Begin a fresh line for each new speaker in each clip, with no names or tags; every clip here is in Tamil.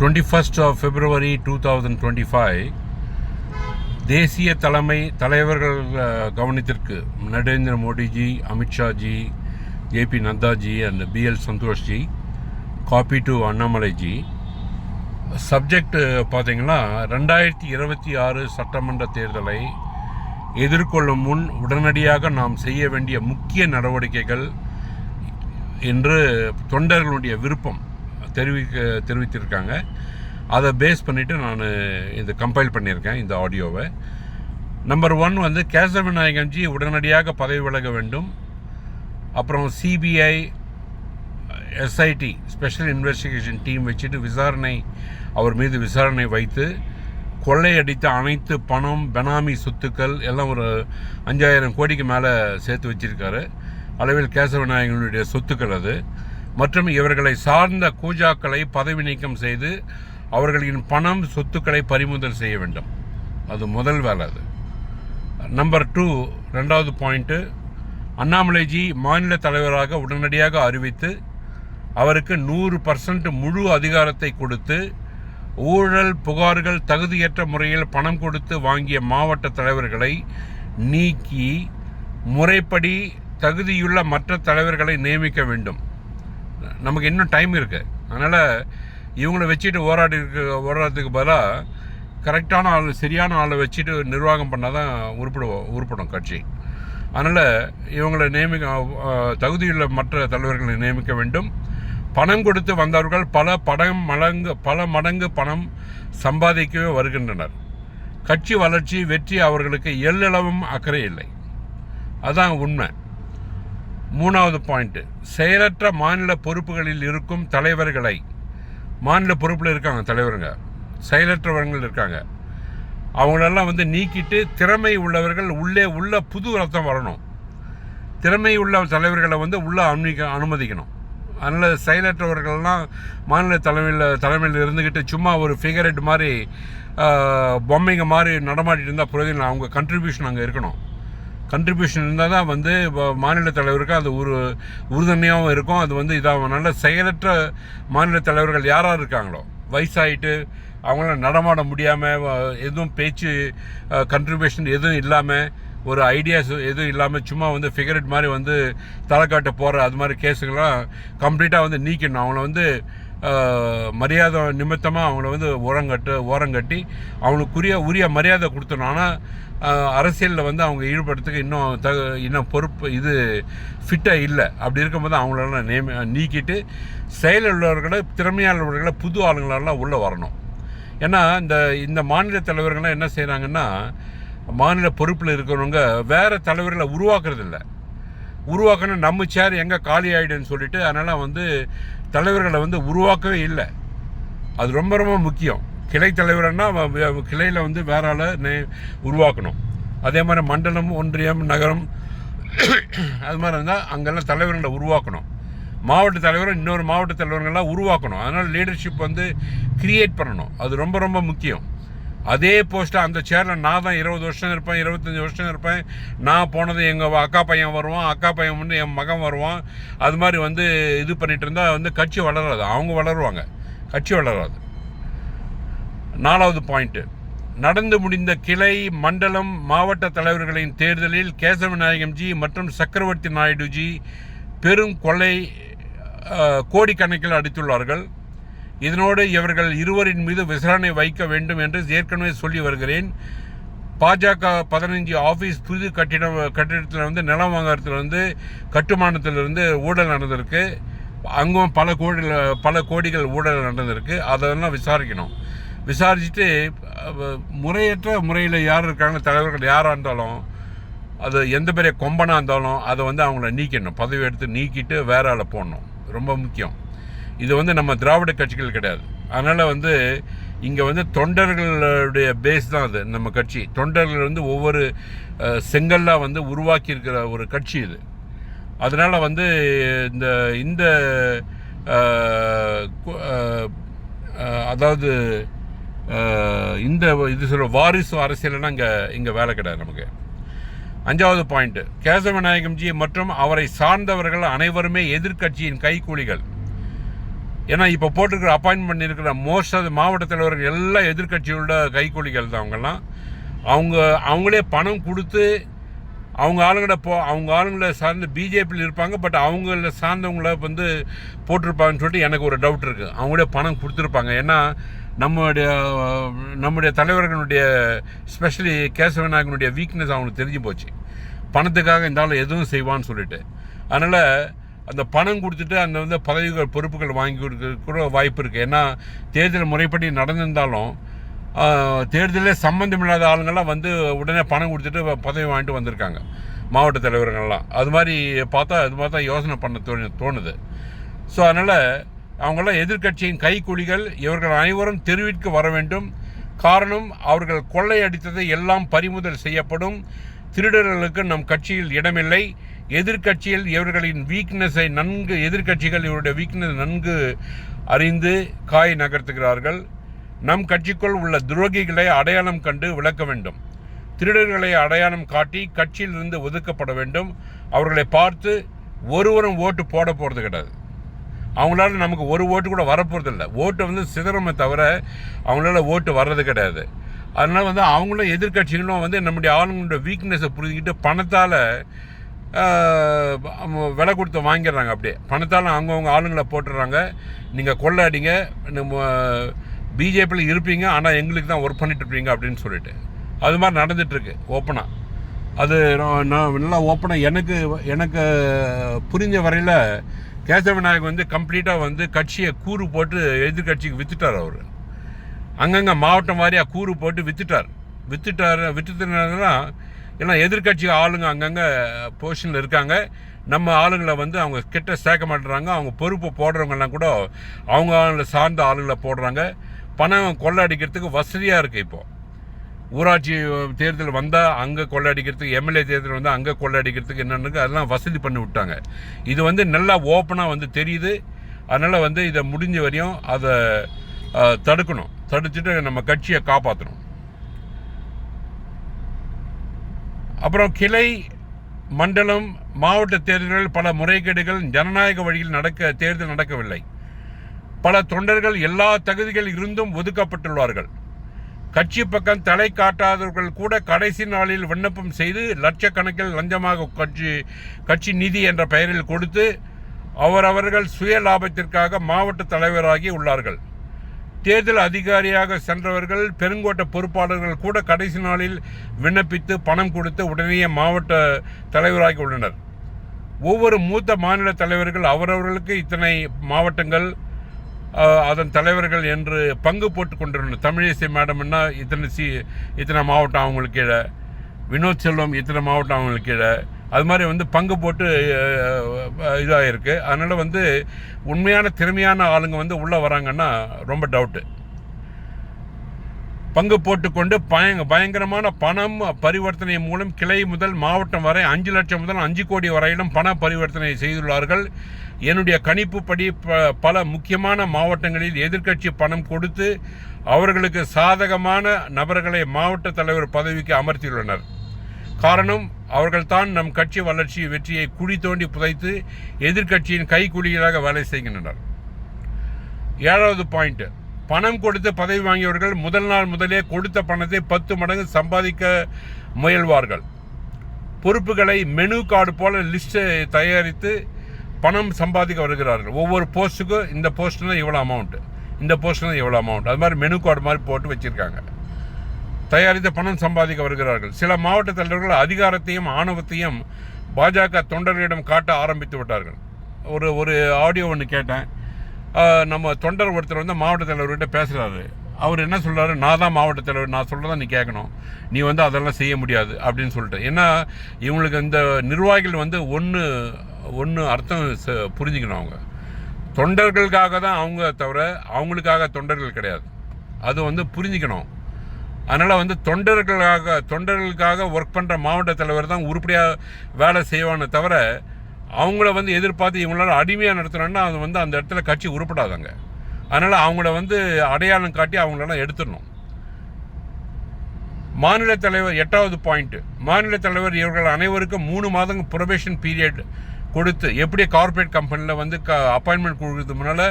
Twenty first of February two thousand twenty five தேசிய தலைமை தலைவர்கள் கவனத்திற்கு Narendra Modiji Amit Shahji JP Naddaji and BL Santoshji copy to Annamalaiji. Subject பார்த்தீங்கன்னா ரெண்டாயிரத்தி இருபத்தி ஆறு சட்டமன்ற தேர்தலை எதிர்கொள்ளும் முன் உடனடியாக நாம் செய்ய வேண்டிய முக்கிய நடவடிக்கைகள் என்று தொண்டர்களுடைய விருப்பம். தெரிவிக்க தெரிவித்திருக்காங்க. அதை பேஸ் பண்ணிவிட்டு நான் இது கம்பைல் பண்ணியிருக்கேன் இந்த ஆடியோவை நம்பர் ஒன் வந்து கேசவ விநாயகன்ஜி உடனடியாக பதவி விலக வேண்டும். அப்புறம் CBI SIT special investigation team வச்சுட்டு விசாரணை அவர் மீது விசாரணை வைத்து கொள்ளையடித்த அனைத்து பணம் பெனாமி சொத்துக்கள் எல்லாம் ஒரு அஞ்சாயிரம் கோடிக்கு மேலே சேர்த்து வச்சிருக்காரு. அளவில் கேசவ விநாயகனுடைய சொத்துக்கள் அது. மற்றும் இவர்களை சார்ந்த கூஜாக்களை பதவி நீக்கம் செய்து அவர்களின் பணம் சொத்துக்களை பறிமுதல் செய்ய வேண்டும். அது முதல் வேலை அது. நம்பர் டூ ரெண்டாவது பாயிண்ட்டு அண்ணாமலைஜி மாநில தலைவராக உடனடியாக அறிவித்து அவருக்கு நூறு பர்சன்ட் முழு அதிகாரத்தை கொடுத்து ஊழல் புகார்கள் தகுதியற்ற முறையில் பணம் கொடுத்து வாங்கிய மாவட்ட தலைவர்களை நீக்கி முறைப்படி தகுதியுள்ள மற்ற தலைவர்களை நியமிக்க வேண்டும். நமக்கு இன்னும் டைம் இருக்குது அதனால் இவங்கள வச்சுட்டு ஓராடி இருக்க ஓடுறதுக்கு பதிலாக கரெக்டான ஆள் சரியான ஆளை வச்சுட்டு நிர்வாகம் பண்ணால் தான் உருப்பிடுவோம் உருப்படும் கட்சி. அதனால் இவங்களை நியமிக்க தகுதியுள்ள மற்ற தலைவர்களை நியமிக்க வேண்டும். பணம் கொடுத்து வந்தவர்கள் பல படம் மடங்கு பல மடங்கு பணம் சம்பாதிக்கவே வருகின்றனர். கட்சி வளர்ச்சி வெற்றி அவர்களுக்கு எல்லளவும் அக்கறை இல்லை. அதான் உண்மை. மூணாவது பாயிண்ட் செயலற்ற மாநில பொறுப்புகளில் இருக்கும் தலைவர்களை. மாநில பொறுப்பில் இருக்காங்க தலைவருங்க. செயலற்றவர்கள் இருக்காங்க. அவங்களெல்லாம் வந்து நீக்கிட்டு திறமை உள்ளவர்கள் உள்ளே உள்ள புது ரத்தம் வரணும். திறமை உள்ள தலைவர்களை வந்து உள்ளே அனுமதிக்க அனுமதிக்கணும். அதனால் செயலற்றவர்கள்லாம் மாநில தலைமையில் தலைமையில் இருந்துக்கிட்டு சும்மா ஒரு ஃபிகரெட் மாதிரி பொம்மைங்க மாதிரி நடமாட்டிட்டு இருந்தால் பிரயோஜனம் அவங்க கண்ட்ரிபியூஷன் அங்கே இருக்கணும். கண்ட்ரிபியூஷன் இருந்தால் தான் வந்து மாநில தலைவருக்கு அது ஒரு உறுதுணையாகவும் இருக்கும். அது வந்து இதாகும் நல்ல செயலற்ற மாநில தலைவர்கள் யாராக இருக்காங்களோ வயசாயிட்டு அவங்களால நடமாட முடியாமல் எதுவும் பேச்சு கண்ட்ரிபியூஷன் எதுவும் இல்லாமல் ஒரு ஐடியாஸ் எதுவும் இல்லாமல் சும்மா வந்து ஃபிகரெட் மாதிரி வந்து தலைக்காட்ட போகிற அது மாதிரி கேஸுங்கெல்லாம் கம்ப்ளீட்டாக வந்து நீக்கணும். அவங்கள வந்து மரியாதை நிமித்தமாக அவங்கள வந்து ஓரங்கட்டு ஓரங்கட்டி அவங்களுக்குரிய உரிய மரியாதை கொடுத்தணும் ஆனால் அரசியலில் வந்து அவங்க ஈடுபடுறதுக்கு இன்னும் த இன்னும் பொறுப்பு இது ஃபிட்டாக இல்லை. அப்படி இருக்கும்போது அவங்களெல்லாம் நேம நீக்கிட்டு செயலில் உள்ளவர்களை திறமையாளர்களை புது ஆளுங்களெல்லாம் உள்ளே வரணும். ஏன்னா இந்த இந்த மாநில தலைவர்கள்லாம் என்ன செய்கிறாங்கன்னா மாநில பொறுப்பில் இருக்கிறவங்க வேறு தலைவர்களை உருவாக்குறது இல்லை உருவாக்கணும் நம்ம சேர் எங்கே காலி ஆகிடுன்னு சொல்லிட்டு அதனால் வந்து தலைவர்களை வந்து உருவாக்கவே இல்லை. அது ரொம்ப ரொம்ப முக்கியம். கிளை தலைவர்னா கிளையில் வந்து வேற ஆளை நே உருவாக்கணும். அதே மாதிரி மண்டலம் ஒன்றியம் நகரம் அது மாதிரி இருந்தால் அங்கெல்லாம் தலைவர்களை உருவாக்கணும். மாவட்ட தலைவரும் இன்னொரு மாவட்ட தலைவர்கள்லாம் உருவாக்கணும். அதனால் லீடர்ஷிப் வந்து கிரியேட் பண்ணணும். அது ரொம்ப ரொம்ப முக்கியம். அதே போஸ்ட்டாக அந்த சேரில் நான் தான் இருபது வருஷம் இருப்பேன் இருபத்தஞ்சி வருஷம் இருப்பேன். நான் போனது எங்கள் அக்கா பையன் வருவான் அக்கா பையன் வந்து என் மகன் வருவான். அது மாதிரி வந்து இது பண்ணிகிட்டு இருந்தால் வந்து கட்சி வளராது. அவங்க வளருவாங்க. கட்சி வளராது. நாலாவது பாயிண்ட்டு நடந்து முடிந்த கிளை மண்டலம் மாவட்ட தலைவர்களின் தேர்தலில் கேசவ மற்றும் சக்கரவர்த்தி நாயுடுஜி பெரும் கொள்ளை கோடிக்கணக்கில் அடித்துள்ளார்கள். இதனோடு இவர்கள் இருவரின் மீது விசாரணை வைக்க வேண்டும் என்று ஏற்கனவே சொல்லி வருகிறேன். பாஜக பதினஞ்சு ஆஃபீஸ் புது கட்டிடம் கட்டிடத்தில் வந்து நிலம் வாங்குறதுல வந்து கட்டுமானத்தில் இருந்து ஊழல் நடந்திருக்கு. அங்கும் பல கோடி பல கோடிகள் ஊழல் நடந்திருக்கு. அதெல்லாம் விசாரிக்கணும். விசாரிச்சுட்டு முறையற்ற முறையில் யார் இருக்காங்க தலைவர்கள் யாராக இருந்தாலும் அது எந்த பெரிய கொம்பனாக இருந்தாலும் அதை வந்து அவங்கள நீக்கணும். பதவி எடுத்து நீக்கிட்டு வேற ஆளை போடணும். ரொம்ப முக்கியம். இது வந்து நம்ம திராவிட கட்சிகள் கிடையாது. அதனால் வந்து இங்கே வந்து தொண்டர்களுடைய பேஸ் தான் அது நம்ம கட்சி. தொண்டர்கள் வந்து ஒவ்வொரு செங்கல்லாக வந்து உருவாக்கி இருக்கிற ஒரு கட்சி இது. அதனால் வந்து இந்த இந்த அதாவது இந்த இது சொல்ற வாரிசு அரசியல்னா இங்கே இங்கே வேலை கிடையாது நமக்கு. அஞ்சாவது பாயிண்ட்டு கேசவநாயகம்ஜி மற்றும் அவரை சார்ந்தவர்கள் அனைவருமே எதிர்க்கட்சியின் கைக்கூலிகள் ஏன்னா இப்போ போட்டிருக்கிற அப்பாயின்மெண்ட் இருக்கிற மோஸ்ட் ஆஃப் மாவட்ட தலைவர்கள் எல்லா எதிர்கட்சியோட கைக்கூலிகள் தான் அவங்கெல்லாம் அவங்க அவங்களே பணம் கொடுத்து அவங்க ஆளுங்களை போ அவங்க ஆளுங்களை சார்ந்து பிஜேபியில் இருப்பாங்க பட் அவங்கள சார்ந்தவங்கள வந்து போட்டிருப்பாங்கன்னு சொல்லிட்டு எனக்கு ஒரு டவுட் இருக்குது அவங்களே பணம் கொடுத்துருப்பாங்க. ஏன்னா நம்மளுடைய நம்முடைய தலைவர்களுடைய ஸ்பெஷலி கேசவநாயகனுடைய வீக்னஸ் அவங்களுக்கு தெரிஞ்சு போச்சு. பணத்துக்காக இந்த ஆள் எதுவும் செய்வான்னு சொல்லிட்டு. அதனால் அந்த பணம் கொடுத்துட்டு அந்த வந்து பதவிகள் பொறுப்புகள் வாங்கி கொடுக்க கூட வாய்ப்பு இருக்குது ஏன்னா தேர்தல் முறைப்படி நடந்திருந்தாலும் தேர்தலே சம்மந்தமில்லாத ஆளுங்கள்லாம் வந்து உடனே பணம் கொடுத்துட்டு பதவி வாங்கிட்டு வந்திருக்காங்க. மாவட்ட தலைவர்கள்லாம். அது மாதிரி பார்த்தா அது மாதிரி தான் யோசனை பண்ண தோணு தோணுது. ஸோ அதனால் அவங்களாம் எதிர்க்கட்சியின் கைக்குழிகள். இவர்கள் அனைவரும் தெருவிற்கு வர வேண்டும். காரணம் அவர்கள் கொள்ளையடித்ததை எல்லாம் பறிமுதல் செய்யப்படும். திருடர்களுக்கு நம் கட்சியில் இடமில்லை. எதிர்க்கட்சியில் இவர்களின் வீக்னஸை நன்கு எதிர்க்கட்சிகள் இவருடைய வீக்னஸ் நன்கு அறிந்து காய் நகர்த்துகிறார்கள். நம் கட்சிக்குள் உள்ள துரோகிகளை அடையாளம் கண்டு விளக்க வேண்டும். திருடர்களை அடையாளம் காட்டி கட்சியிலிருந்து ஒதுக்கப்பட வேண்டும். அவர்களை பார்த்து ஒருவரும் ஓட்டு போட போகிறது கிடையாது. அவங்களால நமக்கு ஒரு ஓட்டு கூட வரப்போகிறது இல்லை ஓட்டு வந்து சிதறமே தவிர அவங்களால ஓட்டு வர்றது கிடையாது. அதனால் வந்து அவங்களும் எதிர்க்கட்சிகளும் வந்து நம்முடைய ஆளுங்களோட வீக்னஸை புரிஞ்சுக்கிட்டு பணத்தால் விலை கொடுத்து வாங்கிடுறாங்க அப்படியே. பணத்தால் அவங்கவுங்க ஆளுங்களை போட்டுடுறாங்க. நீங்கள் கொள்ளாடிங்க நம்ம பிஜேபியில் இருப்பீங்க. ஆனால் எங்களுக்கு தான் ஒர்க் பண்ணிட்டு இருப்பீங்க அப்படின்னு சொல்லிட்டு. அது மாதிரி நடந்துகிட்ருக்கு ஓப்பனாக அது நான் நல்லா ஓப்பனாக எனக்கு எனக்கு புரிஞ்ச வரையில் கேசவ நாயக் வந்து கம்ப்ளீட்டாக வந்து கட்சியை கூறு போட்டு எதிர்கட்சிக்கு வித்துட்டார் அவர். அங்கங்கே மாவட்டம் வாரியாக கூறு போட்டு வித்துட்டார். வித்துட்டார் வித்துட்டதுனால ஏன்னா எதிர்க்கட்சி ஆளுங்க அங்கங்கே பொசிஷனில் இருக்காங்க. நம்ம ஆளுங்களை வந்து அவங்க கிட்ட சேர்க்க மாட்டுறாங்க. அவங்க பொறுப்பு போடுறவங்கெல்லாம் கூட அவங்க ஆளுங்களை சார்ந்த ஆளுங்களை போடுறாங்க. பணம் கொள்ளடிக்கிறதுக்கு வசதியாக இருக்குது இப்போது ஊராட்சி தேர்தல் வந்தால் அங்கே கொள்ளடிக்கிறதுக்கு எம்எல்ஏ தேர்தல் வந்தால் அங்கே கொள்ளடிக்கிறதுக்கு என்னென்னு அதெல்லாம் வசதி பண்ணி விட்டாங்க. இது வந்து நல்லா ஓப்பனாக வந்து தெரியுது. அதனால் வந்து இதை முடிஞ்ச வரையும் அதை தடுக்கணும். தடுத்துட்டு நம்ம கட்சியை காப்பாற்றணும் அப்புறம் கிளை மண்டலம் மாவட்ட தேர்தல்களில் பல முறைகேடுகள் ஜனநாயக வழியில் நடக்க தேர்தல் நடக்கவில்லை. பல தொண்டர்கள் எல்லா தகுதிகள் இருந்தும் ஒதுக்கப்பட்டுள்ளார்கள். கட்சி பக்கம் தலை காட்டாதவர்கள் கூட கடைசி நாளில் விண்ணப்பம் செய்து லட்சக்கணக்கில் லஞ்சமாக கட்சி கட்சி நிதி என்ற பெயரில் கொடுத்து அவரவர்கள் சுய லாபத்திற்காக மாவட்ட தலைவராகி உள்ளார்கள். தேர்தல் அதிகாரியாக சென்றவர்கள் பெருங்கோட்ட பொறுப்பாளர்கள் கூட கடைசி நாளில் விண்ணப்பித்து பணம் கொடுத்து உடனேயே மாவட்ட தலைவராகி உள்ளனர். ஒவ்வொரு மூத்த மாநில தலைவர்கள் அவரவர்களுக்கு இத்தனை மாவட்டங்கள் அதன் தலைவர்கள் என்று பங்கு போட்டு கொண்டிருந்தனர். தமிழிசை மேடம்னா இத்தனை சி இத்தனை மாவட்டம் அவங்களுக்கு கீழே. வினோத் செல்வம் இத்தனை மாவட்டம் அவங்களுக்கு கீழே. அது மாதிரி வந்து பங்கு போட்டு இதாக இருக்குது அதனால் வந்து உண்மையான திறமையான ஆளுங்க வந்து உள்ளே வராங்கன்னா ரொம்ப டவுட்டு பங்கு போட்டுக்கொண்டு பயங்க பயங்கரமான பணம் பரிவர்த்தனை மூலம் கிளை முதல் மாவட்டம் வரை அஞ்சு லட்சம் முதல் அஞ்சு கோடி வரையிலும் பண பரிவர்த்தனை செய்துள்ளார்கள். என்னுடைய கணிப்புப்படி ப- பல முக்கியமான மாவட்டங்களில் எதிர்க்கட்சி பணம் கொடுத்து அவர்களுக்கு சாதகமான நபர்களை மாவட்ட தலைவர் பதவிக்கு அமர்த்தியுள்ளனர். காரணம் அவர்கள்தான் நம் கட்சி வளர்ச்சி வெற்றியை குழி தோண்டி புதைத்து எதிர்க்கட்சியின் கைக்குழிகளாக வேலை செய்கின்றனர். ஏழாவது பாயிண்ட். பணம் கொடுத்து பதவி வாங்கியவர்கள் முதல் நாள் முதலே கொடுத்த பணத்தை பத்து மடங்கு சம்பாதிக்க முயல்வார்கள். பொறுப்புகளை மெனு கார்டு போல லிஸ்ட் தயாரித்து பணம் சம்பாதிக்க வருகிறார்கள். ஒவ்வொரு போஸ்ட்டுக்கும் இந்த போஸ்ட்னா இவ்வளோ அமௌண்ட் இந்த போஸ்ட்னா இவ்வளோ அமௌண்ட் அது மாதிரி மெனு கார்டு மாதிரி போட்டு வச்சுருக்காங்க. தயாரித்த பணம் சம்பாதிக்க வருகிறார்கள். சில மாவட்ட தலைவர்கள் அதிகாரத்தையும் ஆணவத்தையும் பாஜக தொண்டர்களிடம் காட்ட ஆரம்பித்து விட்டார்கள். ஒரு ஒரு ஆடியோ ஒன்று கேட்டேன். நம்ம தொண்டர் ஒருத்தர் வந்து மாவட்ட தலைவர்கிட்ட பேசுகிறாரு அவர் என்ன சொல்கிறாரு நான் தான் மாவட்ட தலைவர் நான் சொல்கிறத நீ கேட்கணும். நீ வந்து அதெல்லாம் செய்ய முடியாது அப்படின்னு சொல்லிட்டு. ஏன்னா இவங்களுக்கு இந்த நிர்வாகிகள் வந்து ஒன்று ஒன்று அர்த்தம் ச- புரிஞ்சுக்கணும் அவங்க. தொண்டர்களுக்காக தான் அவங்க தவிர அவங்களுக்காக தொண்டர்கள் கிடையாது. அது வந்து புரிஞ்சுக்கணும். அதனால் வந்து தொண்டர்களுக்காக தொண்டர்களுக்காக ஒர்க் பண்ணுற மாவட்ட தலைவர் தான் உருப்படியாக வேலை செய்வானே தவிர அவங்கள வந்து எதிர்பார்த்து இவங்களால அடிமையாக நடத்துனோன்னா அது வந்து அந்த இடத்துல கட்சி உருப்படாதாங்க. அதனால் அவங்கள வந்து அடையாளம் காட்டி அவங்களெல்லாம் எடுத்துடணும். மாநில தலைவர் எட்டாவது பாயிண்ட்டு மாநில தலைவர் இவர்கள் அனைவருக்கும் மூணு மாதம் ப்ரொபேஷன் பீரியட் கொடுத்து எப்படி கார்ப்பரேட் கம்பெனியில் வந்து க அப்பாயின்மெண்ட் கொடுக்கறது முன்னால்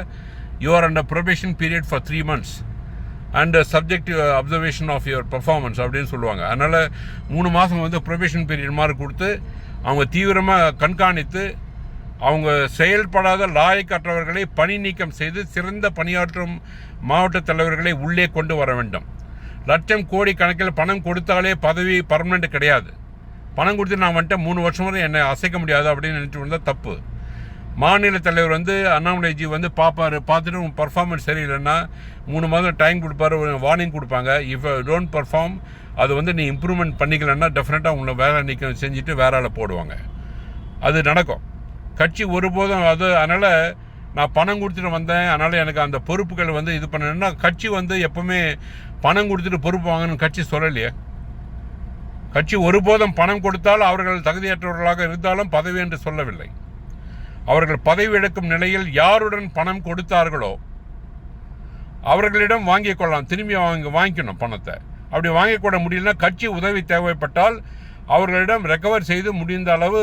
you and under probation period for three months and subject observation of your performance அப்படின்னு சொல்லுவாங்க. அதனால் மூணு மாதம் வந்து ப்ரொபேஷன் பீரியட் மாதிரி கொடுத்து அவங்க தீவிரமாக கண்காணித்து அவங்க செயல்படாத லாயக்கற்றவர்களை பணி நீக்கம் செய்து சிறந்த பணியாற்றும் மாவட்ட தலைவர்களை உள்ளே கொண்டு வர வேண்டும். லட்சம் கோடி கணக்கில் பணம் கொடுத்தாலே பதவி பர்மனெண்ட் கிடையாது. பணம் கொடுத்து நான் வந்துட்டு மூணு வருஷம் வரை என்னை அசைக்க முடியாது அப்படின்னு நினச்சிட்டு வந்தால் தப்பு. மாநில தலைவர் வந்து அண்ணாமலைஜி வந்து பார்ப்பார். பார்த்துட்டு உன் பர்ஃபார்மன்ஸ் சரியில்லைன்னா மூணு மாதம் டைம் கொடுப்பாரு வார்னிங் கொடுப்பாங்க. இஃப் டோன்ட் பர்ஃபார்ம் அது வந்து நீ இம்ப்ரூவ்மெண்ட் பண்ணிக்கலன்னா டெஃபினட்டாக உங்களை வேலை நீக்கம் செஞ்சுட்டு வேற ஆளை போடுவாங்க. அது நடக்கும். கட்சி ஒருபோதும் அது அதனால் நான் பணம் கொடுத்துட்டு வந்தேன். அதனால் எனக்கு அந்த பொறுப்புகள் வந்து இது பண்ணணும்னா கட்சி வந்து எப்போவுமே பணம் கொடுத்துட்டு பொறுப்பு வாங்கணும்னு கட்சி சொல்லலையே. கட்சி ஒருபோதும் பணம் கொடுத்தால் அவர்கள் தகுதியற்றவர்களாக இருந்தாலும் பதவி என்று சொல்லவில்லை. அவர்கள் பதவி எடுக்கும் நிலையில் யாருடன் பணம் கொடுத்தார்களோ அவர்களிடம் வாங்கிக் கொள்ளலாம். திரும்பி அவங்க வாங்கிக்கணும் பணத்தை. அப்படி வாங்கிக் கொள்ள முடியலன்னா கட்சி உதவி தேவைப்பட்டால் அவர்களிடம் ரெக்கவர் செய்து முடிந்த அளவு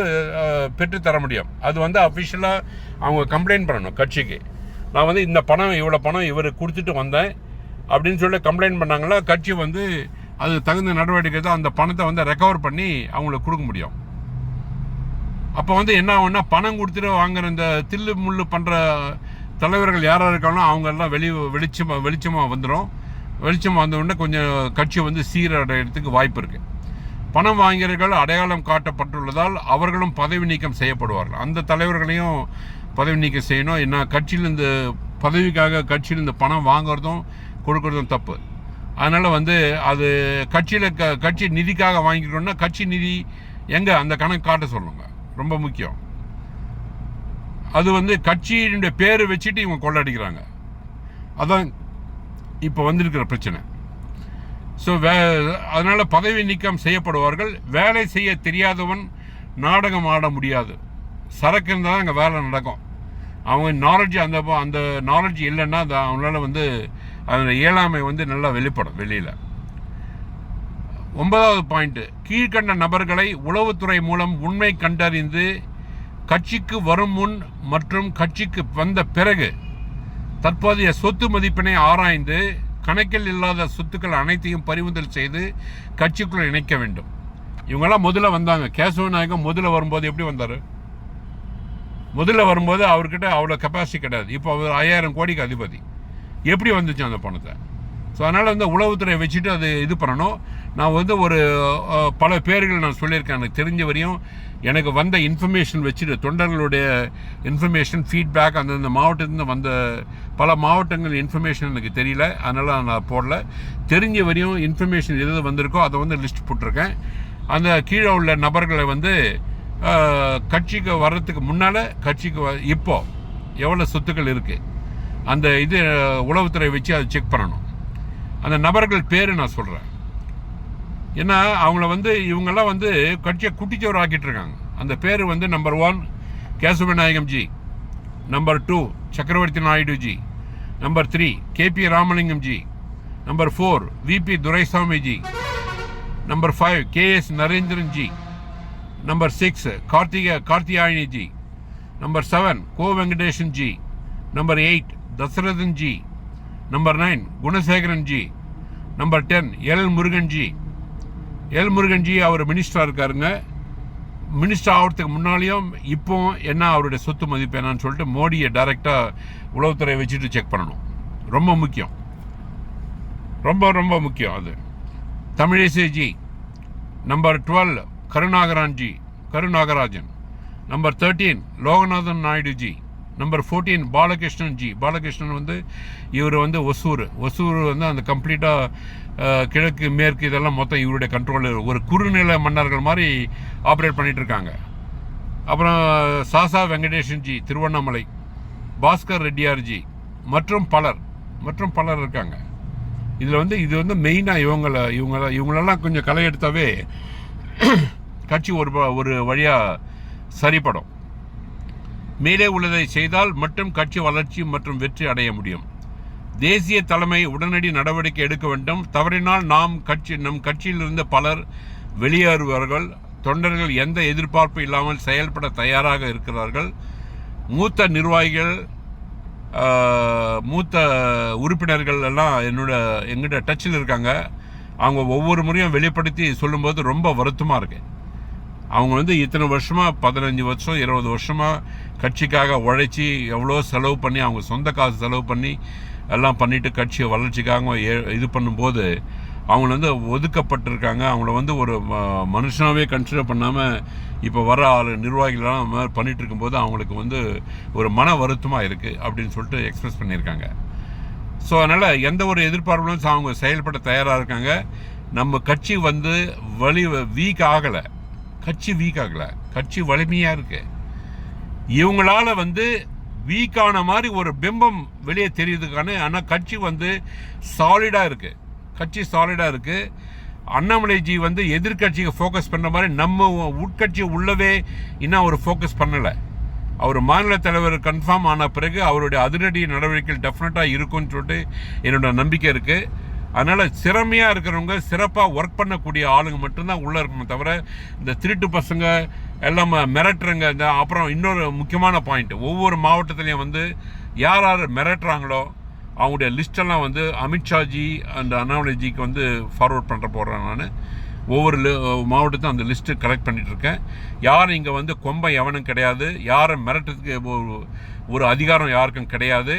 பெற்றுத்தர முடியும். அது வந்து அஃபிஷியலாக அவங்க கம்ப்ளைண்ட் பண்ணணும் கட்சிக்கு. நான் வந்து இந்த பணம் இவ்வளோ பணம் இவர் கொடுத்துட்டு வந்தேன் அப்படின்னு சொல்லி கம்ப்ளைண்ட் பண்ணாங்களா கட்சி வந்து அது தகுந்த நடவடிக்கை தான் அந்த பணத்தை வந்து ரெக்கவர் பண்ணி அவங்களுக்கு கொடுக்க முடியும். அப்போ வந்து என்ன ஆகும்னா பணம் கொடுத்துட்டு வாங்குற இந்த தில்லு முள்ளு பண்ணுற தலைவர்கள் யாராக இருக்காங்களோ அவங்க எல்லாம் வெளி வெளிச்சமாக வெளிச்சமாக வந்துடும் வெளிச்சம் வந்தவுடனே கொஞ்சம் கட்சி வந்து சீரடைகிறதுக்கு வாய்ப்பு இருக்குது பணம் வாங்கியவர்கள் அடையாளம் காட்டப்பட்டுள்ளதால் அவர்களும் பதவி நீக்கம் செய்யப்படுவார்கள். அந்த தலைவர்களையும் பதவி நீக்கம் செய்யணும். என்ன கட்சியிலிருந்து பதவிக்காக கட்சியிலிருந்து பணம் வாங்குறதும் கொடுக்கறதும் தப்பு. அதனால் வந்து அது கட்சியில் க கட்சி நிதிக்காக வாங்கிக்கிறோம்னா கட்சி நிதி எங்கே? அந்த கணக்கு காட்ட சொல்லுங்கள் ரொம்ப முக்கியம். அது வந்து கட்சியினுடைய பேரை வச்சுட்டு இவங்க கொள்ளடிக்கிறாங்க. அதான் இப்போ வந்திருக்கிற பிரச்சனை. ஸோ வே அதனால் பதவி நீக்கம் செய்யப்படுவார்கள். வேலை செய்ய தெரியாதவன் நாடகம் ஆட முடியாது. சரக்கு இருந்தால் அங்கே வேலை நடக்கும். அவங்க நாலேஜ் அந்த அந்த நாலேஜ் இல்லைன்னா அது அவங்களால வந்து அந்த இயலாமை வந்து நல்லா வெளிப்படும் வெளியில். ஒன்பதாவது பாயிண்ட். கீழ்கண்ட நபர்களை உளவுத்துறை மூலம் உண்மை கண்டறிந்து கட்சிக்கு வரும் முன் மற்றும் கட்சிக்கு வந்த பிறகு தற்போதைய சொத்து மதிப்பினை ஆராய்ந்து கணக்கில் இல்லாத சொத்துக்கள் அனைத்தையும் பறிமுதல் செய்து கட்சிக்குள் இணைக்க வேண்டும். இவங்கெல்லாம் முதல்ல வந்தாங்க. கேசவ நாயகம் முதல்ல வரும்போது எப்படி வந்தார்? முதல்ல வரும்போது அவர்கிட்ட அவ்வளோ கெப்பாசிட்டி கிடையாது. இப்போ அவர் ஐயாயிரம் கோடிக்கு அதிபதி. எப்படி வந்துச்சு அந்த பணத்தை? ஸோ அதனால் வந்து உளவுத்துறை வச்சுட்டு அது இது பண்ணணும். நான் வந்து ஒரு பல பேர்கள் நான் சொல்லியிருக்கேன். எனக்கு தெரிஞ்ச வரையும் எனக்கு வந்த இன்ஃபர்மேஷன் வச்சுட்டு தொண்டர்களுடைய இன்ஃபர்மேஷன் ஃபீட்பேக் அந்தந்த மாவட்டத்துலேருந்து வந்த பல மாவட்டங்கள் இன்ஃபர்மேஷன் எனக்கு தெரியல. அதனால் நான் போடல. தெரிஞ்ச வரையும் இன்ஃபர்மேஷன் எது வந்திருக்கோ அதை வந்து லிஸ்ட் போட்டிருக்கேன். அந்த கீழே உள்ள நபர்களை வந்து கட்சிக்கு வர்றதுக்கு முன்னால் கட்சிக்கு வ- இப்போது எவ்வளோ சொத்துக்கள் இருக்குது அந்த இது உளவுத்துறை வச்சு அதை செக் பண்ணணும். அந்த நபர்கள் பேர் நான் சொல்கிறேன் ஏன்னா அவங்கள வந்து இவங்கெல்லாம் வந்து கட்சியை குட்டிச்சோறு ஆக்கிட்டு இருக்காங்க. அந்த பேர் வந்து number one Kesavanayagam ji. Number two Chakravarthy Naidu ji. Number three KP Ramalingam ji. Number four VP Duraisamy ji. Number five KS Narendran ji. Number six Karthika Karthiyayini ji. Number seven கோ Venkatesan ji. Number eight Dasarathan ji. Number nine Gunasekaran ji. Number ten L Muruganji L Muruganji அவர் மினிஸ்டராக இருக்காருங்க. மினிஸ்டர் ஆகிறதுக்கு முன்னாலேயும் இப்போ என்ன அவருடைய சொத்து மதிப்பு என்னன்னு சொல்லிட்டு மோடியை டைரெக்டாக உளவுத்துறை வச்சுட்டு செக் பண்ணணும். ரொம்ப முக்கியம். ரொம்ப ரொம்ப முக்கியம் அது. Tamilisai ji. Number twelve Karunakaran ji. Karunagarajan number thirteen Loganathan Naidu ji. Number fourteen Balakrishnan ji. Balakrishnan வந்து இவர் வந்து ஒசூர். ஒசூர் வந்து அந்த கம்ப்ளீட்டாக கிழக்கு மேற்கு இதெல்லாம் மொத்தம் இவருடைய கண்ட்ரோலில் ஒரு குறுநில மன்னர்கள் மாதிரி ஆப்ரேட் பண்ணிகிட்டு இருக்காங்க. அப்புறம் சாசா வெங்கடேஷன் ஜி திருவண்ணாமலை பாஸ்கர் ரெட்டியார் ஜி மற்றும் பலர் மற்றும் பலர் இருக்காங்க. இதில் வந்து இது வந்து மெயினாக இவங்கள இவங்கள இவங்களெல்லாம் கொஞ்சம் களை எடுத்தாவே கட்சி ஒரு ஒரு வழியாக சரிப்படும். மேலே உள்ளதை செய்தால் மட்டும் கட்சி வளர்ச்சி மற்றும் வெற்றி அடைய முடியும். தேசிய தலைமை உடனடி நடவடிக்கை எடுக்க வேண்டும். தவறினால் நாம் கட்சி நம் கட்சியிலிருந்து பலர் வெளியேறுவார்கள். தொண்டர்கள் எந்த எதிர்பார்ப்பு இல்லாமல் செயல்பட தயாராக இருக்கிறார்கள். மூத்த நிர்வாகிகள் மூத்த உறுப்பினர்கள் எல்லாம் என்னோட எங்கிட்ட டச்சில் இருக்காங்க. அவங்க ஒவ்வொரு முறையும் வெளிப்படுத்தி சொல்லும்போது ரொம்ப வருத்தமாக இருக்குது அவங்க வந்து இத்தனை வருஷமாக பதினஞ்சு வருஷம் இருபது வருஷமாக கட்சிக்காக உழைச்சி எவ்வளோ செலவு பண்ணி அவங்க சொந்த காசு செலவு பண்ணி எல்லாம் பண்ணிவிட்டு கட்சியை வளர்ச்சிக்காக ஏ- இது பண்ணும்போது அவங்கள வந்து ஒதுக்கப்பட்டிருக்காங்க. அவங்கள வந்து ஒரு ம- கன்சிடர் பண்ணாமல் இப்போ வர ஆள் நிர்வாகிகள்லாம் அந்த மாதிரி இருக்கும்போது அவங்களுக்கு வந்து ஒரு மன வருத்தமாக இருக்குது அப்படின்னு சொல்லிட்டு எக்ஸ்பிரஸ் பண்ணியிருக்காங்க. ஸோ அதனால் எந்த ஒரு எதிர்பார்ப்புகளும் அவங்க செயல்பட தயாராக இருக்காங்க. நம்ம கட்சி வந்து வலி வீக் ஆகலை. கட்சி வீக் ஆகலை. கட்சி வலிமையாக இருக்கு. இவங்களால வந்து வீக்கான மாதிரி ஒரு பிம்பம் வெளியே தெரியுதுக்கான ஆனால் கட்சி வந்து சாலிடாக இருக்கு. கட்சி சாலிடாக இருக்கு. அண்ணாமலைஜி வந்து எதிர்க்கட்சிக்கு ஃபோக்கஸ் பண்ணுற மாதிரி நம்ம உட்கட்சி உள்ளவே இன்னும் அவர் ஃபோக்கஸ் பண்ணலை. அவர் மாநில தலைவர் கன்ஃபார்ம் ஆன பிறகு அவருடைய அதிரடி நடவடிக்கைகள் டெஃபினட்டாக இருக்கும்னு சொல்லிட்டு என்னோட நம்பிக்கை இருக்குது அதனால் சிறமையாக இருக்கிறவங்க சிறப்பாக ஒர்க் பண்ணக்கூடிய ஆளுங்க மட்டும்தான் உள்ளே இருக்கணும் தவிர இந்த திருட்டு பசங்க எல்லாம் மிரட்டுறங்க இந்த அப்புறம் இன்னொரு முக்கியமான பாயிண்ட் ஒவ்வொரு மாவட்டத்துலேயும் வந்து யார் யார் மிரட்டுறாங்களோ அவங்களுடைய லிஸ்டெல்லாம் வந்து அமித்ஷாஜி அண்ட் அண்ணாமலைஜிக்கு வந்து ஃபார்வர்ட் பண்ணுற போடுறேன் நான். ஒவ்வொரு மாவட்டத்தையும் அந்த லிஸ்ட்டு கலெக்ட் பண்ணிகிட்டு இருக்கேன். யார் இங்கே வந்து கொம்பை எவனும் கிடையாது. யாரும் மிரட்டுறதுக்கு ஒரு அதிகாரம் யாருக்கும் கிடையாது.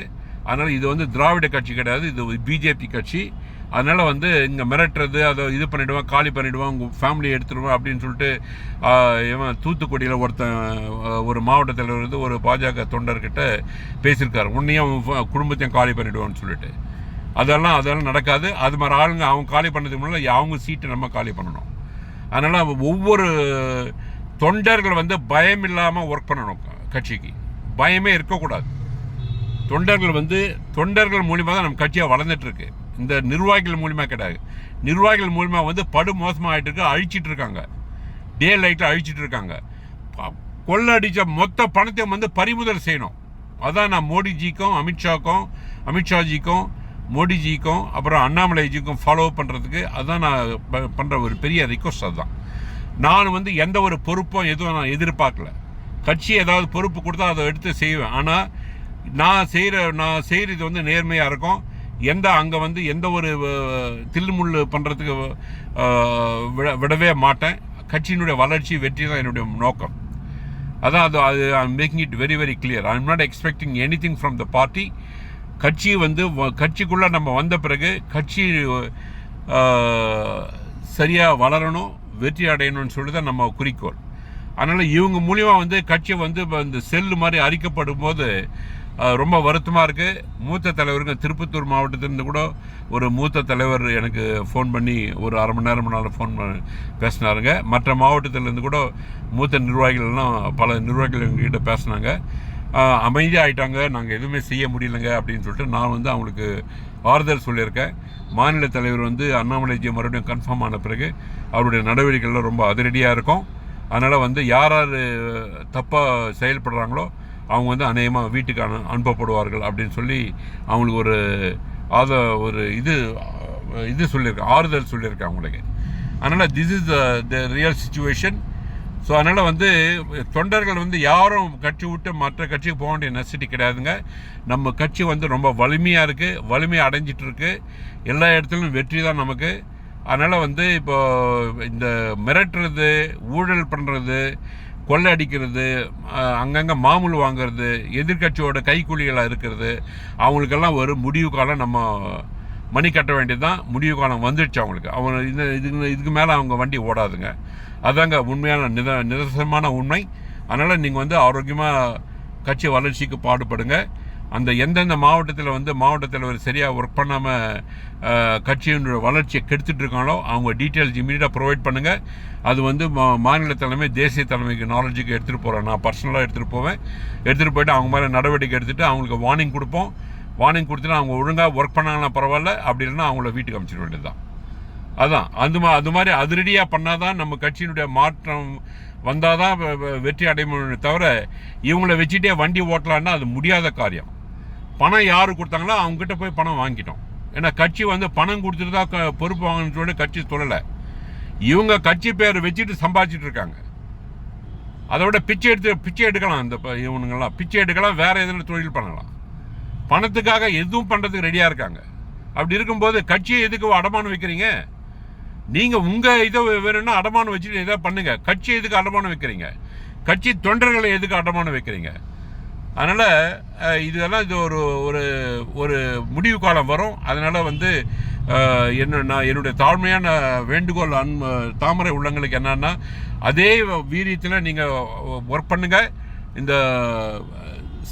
அதனால் இது வந்து திராவிட கட்சி கிடையாது. இது பிஜேபி கட்சி. அதனால் வந்து இங்கே மிரட்டுறது அதை இது பண்ணிவிடுவான் காலி பண்ணிவிடுவான் உங்கள் ஃபேமிலி எடுத்துடுவான் அப்படின்னு சொல்லிட்டு இவன் தூத்துக்குடியில் ஒருத்தன் ஒரு மாவட்ட தலைவர் வந்து ஒரு பாஜக தொண்டர்கிட்ட பேசியிருக்காரு. உன்னையும் அவன் ஃப- குடும்பத்தையும் காலி பண்ணிவிடுவான்னு சொல்லிட்டு. அதெல்லாம் அதெல்லாம் நடக்காது. அது மாதிரி ஆளுங்க அவங்க காலி பண்ணதுக்கு முன்னாடி அவங்க சீட்டை நம்ம காலி பண்ணணும். அதனால் ஒவ்வொரு தொண்டர்கள் வந்து பயம் இல்லாமல் ஒர்க் பண்ணணும் கட்சிக்கு. பயமே இருக்கக்கூடாது. தொண்டர்கள் வந்து தொண்டர்கள் மூலிமா தான் நம்ம கட்சியாக வளர்ந்துட்டுருக்கு இந்த நிர்வாகிகள் மூலிமா கிடையாது. நிர்வாகிகள் மூலிமா வந்து படு மோசமாக ஆயிட்டு இருக்கு அழிச்சிட்டு இருக்காங்க டே லைட்டில் அழிச்சிட்டு இருக்காங்க ப- கொள்ளடிச்ச மொத்த பணத்தையும் வந்து பறிமுதல் செய்யணும். அதான் நான் மோடிஜிக்கும் அமித்ஷாக்கும் அமித்ஷாஜிக்கும் மோடிஜிக்கும் அப்புறம் அண்ணாமலைஜிக்கும் ஃபாலோ பண்ணுறதுக்கு அதுதான் நான் ப- ஒரு பெரிய ரிக்வஸ்ட் அதுதான். நான் வந்து எந்த ஒரு பொறுப்பும் எதுவும் நான் எதிர்பார்க்கல. கட்சி ஏதாவது பொறுப்பு கொடுத்தா அதை எடுத்து செய்வேன். ஆனால் நான் செய்கிற நான் செய்கிறது வந்து நேர்மையாக இருக்கும். எந்த அங்கே வந்து எந்த ஒரு அஹ், தில்லுமுள்ளு பண்ணுறதுக்கு விட விடவே மாட்டேன். கட்சியினுடைய வளர்ச்சி வெற்றி தான் என்னுடைய நோக்கம். அதான் அது அது I making it very very clear I am not expecting any thing from the party கட்சி வந்து வ- நம்ம வந்த பிறகு கட்சி சரியாக வளரணும் வெற்றி அடையணும்னு சொல்லி தான் நம்ம குறிக்கோள். அதனால் இவங்க மூலியமா வந்து கட்சி வந்து இப்போ இந்த செல்லு மாதிரி அரிக்கப்படும் போது ரொம்ப வருத்தமாக இருக்குது மூத்த தலைவருங்க திருப்பத்தூர் மாவட்டத்திலேருந்து கூட ஒரு மூத்த தலைவர் எனக்கு ஃபோன் பண்ணி ஒரு அரை மணி நேரம் முன்னால் ஃபோன் பேசினாருங்க. மற்ற மாவட்டத்திலேருந்து கூட மூத்த நிர்வாகிகள்லாம் பல நிர்வாகிகள் எங்ககிட்ட பேசினாங்க. அமைதியாகிட்டாங்க நாங்கள் எதுவுமே செய்ய முடியலங்க அப்படின்னு சொல்லிட்டு நான் வந்து அவங்களுக்கு ஆறுதல் சொல்லியிருக்கேன். மாநில தலைவர் வந்து அண்ணாமலைஜி மறுபடியும் கன்ஃபார்ம் ஆன பிறகு அவருடைய நடவடிக்கைகள் ரொம்ப அதிரடியாக இருக்கும். அதனால் வந்து யார் யார் தப்பாக செயல்படுறாங்களோ அவங்க வந்து அநேகமாக வீட்டுக்கு அனு அனுப்பப்படுவார்கள் அப்படின்னு சொல்லி அவங்களுக்கு ஒரு ஆத ஒரு இது இது சொல்லியிருக்கேன் ஆறுதல் சொல்லியிருக்கேன் அவங்களுக்கு. அதனால் this is the real situation so அதனால் வந்து தொண்டர்கள் வந்து யாரும் கட்சி விட்டு மற்ற கட்சிக்கு போக வேண்டிய நெசிட்டி கிடையாதுங்க. நம்ம கட்சி வந்து ரொம்ப வலிமையாக இருக்குது வலிமை அடைஞ்சிட்டு இருக்கு. எல்லா இடத்துலையும் வெற்றி தான் நமக்கு. அதனால் வந்து இப்போ இந்த மிரட்டுறது ஊழல் பண்ணுறது கொள்ளை அடிக்கிறது அங்கங்கே மாமூல் வாங்குறது எதிர்க்கட்சியோட கைக்கூலிகளாக இருக்கிறது அவங்களுக்கெல்லாம் ஒரு முடிவு காலம் நம்ம மணி கட்ட வேண்டியதுதான். முடிவு காலம் வந்துடுச்சு அவங்களுக்கு. அவங்க இந்த இதுக்கு இதுக்கு மேலே அவங்க வண்டி ஓடாதுங்க. அதாங்க உண்மையான நித நிதர்சனமான உண்மை. அதனால் நீங்கள் வந்து ஆரோக்கியமாக கட்சி வளர்ச்சிக்கு பாடுபடுங்க. அந்த எந்தெந்த மாவட்டத்தில் வந்து மாவட்ட தலைவர் சரியாக ஒர்க் பண்ணாமல் கட்சியினுடைய வளர்ச்சியை கெடுத்துட்டு இருக்காங்களோ அவங்க டீட்டெயில்ஸ் இமீடியட்டாக ப்ரொவைட் பண்ணுங்கள் அது வந்து மா- மாநில தலைமை தேசிய தலைமைக்கு நாலேஜுக்கு எடுத்துகிட்டு போகிறேன் நான் பர்சனலாக எடுத்துகிட்டு போவேன். எடுத்துகிட்டு போயிட்டு அவங்க மேலே நடவடிக்கை எடுத்துகிட்டு அவங்களுக்கு வார்னிங் கொடுப்போம். வார்னிங் கொடுத்துட்டு அவங்க ஒழுங்காக ஒர்க் பண்ணாங்கன்னா பரவாயில்ல. அப்படி இல்லைன்னா அவங்கள வீட்டுக்கு அமைச்சிட வேண்டியது தான் அதான். அந்த மா அது மாதிரி அதிரடியாக பண்ணாதான் நம்ம கட்சியினுடைய மாற்றம் வந்தால் தான் வெற்றி அடைய முடியுமே தவிர இவங்கள வச்சுட்டே வண்டி ஓட்டலான்னா அது முடியாத காரியம். பணம் யார் கொடுத்தாங்களோ அவங்ககிட்ட போய் பணம் வாங்கிட்டோம். ஏன்னா கட்சி வந்து பணம் கொடுத்துட்டு தான் க- பொறுப்பு வாங்கணும்னு சொல்லி கட்சி சொல்லலை. இவங்க கட்சி பேர் வச்சுட்டு சம்பாதிச்சிட்டு இருக்காங்க. அதை விட பிச்சை எடுத்து பிச்சை எடுக்கலாம் இந்த ப- இவனுங்கெல்லாம். பிச்சை எடுக்கலாம் வேறு எதில் தொழில் பண்ணலாம். பணத்துக்காக எதுவும் பண்ணுறதுக்கு ரெடியாக இருக்காங்க. அப்படி இருக்கும்போது கட்சியை எதுக்கு அடமானம் வைக்கிறீங்க? நீங்கள் உங்கள் இதை வேணும்னா அடமானம் வச்சுட்டு எதாவது பண்ணுங்க. கட்சி எதுக்கு அடமானம் வைக்கிறீங்க? கட்சி தொண்டர்களை எதுக்கு அடமானம் வைக்கிறீங்க? அதனால் இதெல்லாம் இது ஒரு ஒரு ஒரு முடிவு காலம் வரும். அதனால் வந்து என்ன நான் என்னுடைய தாழ்மையான வேண்டுகோள் அன் தாமரை உள்ளங்களுக்கு என்னன்னா அதே வீரியத்தில் நீங்கள் ஒர்க் பண்ணுங்கள் இந்த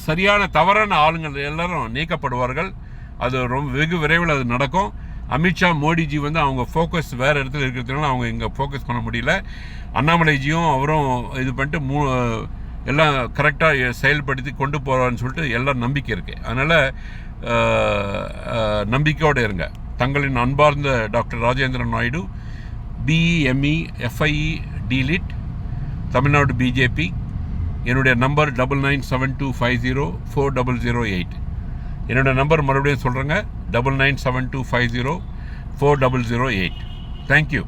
சரியான தவறான ஆளுங்கள் எல்லாரும் நீக்கப்படுவார்கள். அது ரொம்ப வெகு விரைவில் அது நடக்கும். அமித்ஷா மோடிஜி வந்து அவங்க ஃபோக்கஸ் வேறு இடத்துல இருக்கிறதுனால அவங்க இங்கே ஃபோக்கஸ் பண்ண முடியல. அண்ணாமலைஜியும் அவரும் இது பண்ணிட்டு மூ எல்லாம் கரெக்டாக செயல்படுத்தி கொண்டு போகிறான்னு சொல்லிட்டு எல்லாம் நம்பிக்கை இருக்குது அதனால் நம்பிக்கையோடு இருங்க. தங்களின் அன்பார்ந்த doctor Rajendran Naidu BE ME FIE DLitt Tamil Nadu BJP என்னுடைய number double nine seven two five zero four double zero eight என்னோடய நம்பர் மறுபடியும் சொல்கிறேங்க double nine seven two five zero four double zero eight thank you